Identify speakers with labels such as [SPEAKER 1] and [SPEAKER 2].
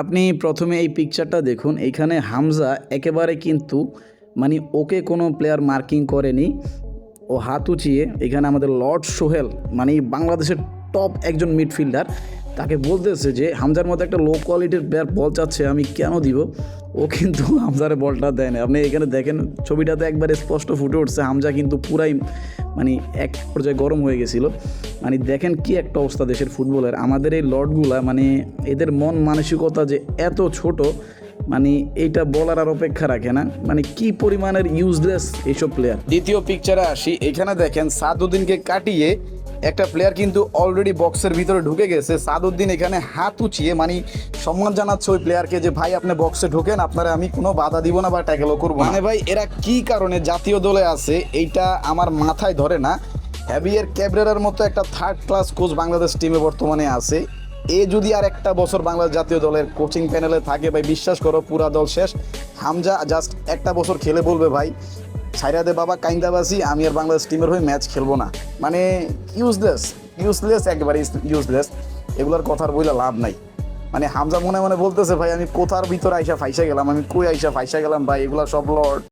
[SPEAKER 1] আপনি প্রথমে এই পিকচারটা দেখুন। এইখানে হামজা একেবারে কিন্তু মানে ওকে কোনো প্লেয়ার মার্কিং করেনি। ও হাত উঁচিয়ে এখানে আমাদের লর্ড সোহেল মানে বাংলাদেশের টপ একজন মিডফিল্ডার তাকে বলতেছে যে, হামজার মতো একটা লো কোয়ালিটির প্লেয়ার বল চাচ্ছে, আমি কেন দিব? ও কিন্তু হামজারে বলটা দেয় না আপনি এখানে দেখেন, ছবিটাতে একবারে স্পষ্ট ফুটে উঠছে, হামজা কিন্তু পুরাই মানে এক পর্যায়ে গরম হয়ে গেছিল। মানে দেখেন কি একটা অবস্থা দেশের ফুটবলের। আমাদের এই লর্ডগুলা মানে এদের মন মানসিকতা যে এত ছোট মানে এইটা বলার আর অপেক্ষা রাখে না। মানে কি পরিমাণের ইউজলেস এইসব প্লেয়ার দ্বিতীয় পিকচারে আসি। এখানে দেখেন সাদুদ্দিনকে কাটিয়ে একটা প্লেয়ার কিন্তু অলরেডি বক্সের ভিতরে ঢুকে গেছে। সাদউদ্দিন এখানে হাত উঁচিয়ে মানে সম্মান জানাচ্ছে ওই প্লেয়ারকে যে, ভাই, আপনি বক্সে ঢোকেন, আপনারা আমি কোনো বাধা দিব না বা ট্যাকেলও করব মানে ভাই, এরা কি কারণে জাতীয় দলে আছে, এইটা আমার মাথায় ধরে না। হ্যাভিয়ার ক্যাবরেরার মতো একটা থার্ড ক্লাস কোচ বাংলাদেশ টিমে বর্তমানে আছে। এ যদি আর একটা বছর বাংলাদেশ জাতীয় দলের কোচিং প্যানেলে থাকে, ভাই, বিশ্বাস করো, পুরা দল শেষ। হামজা জাস্ট একটা বছর খেলে বলবে, ভাই ছাইরা দে বাবা কাইন্দাবাসি আমি আর বাংলাদেশ টিমের হয়ে ম্যাচ খেলব না। মানে ইউজলেস ইউজলেস একেবারে ইউজলেস এগুলোর কথার বইলে লাভ নাই। মানে হামজা মনে মনে বলতেছে, ভাই, আমি কোথার ভিতরে আইসা ফাইসা গেলাম? আমি কই আইসা ফাইসা গেলাম? ভাই, এগুলো সব লর্ড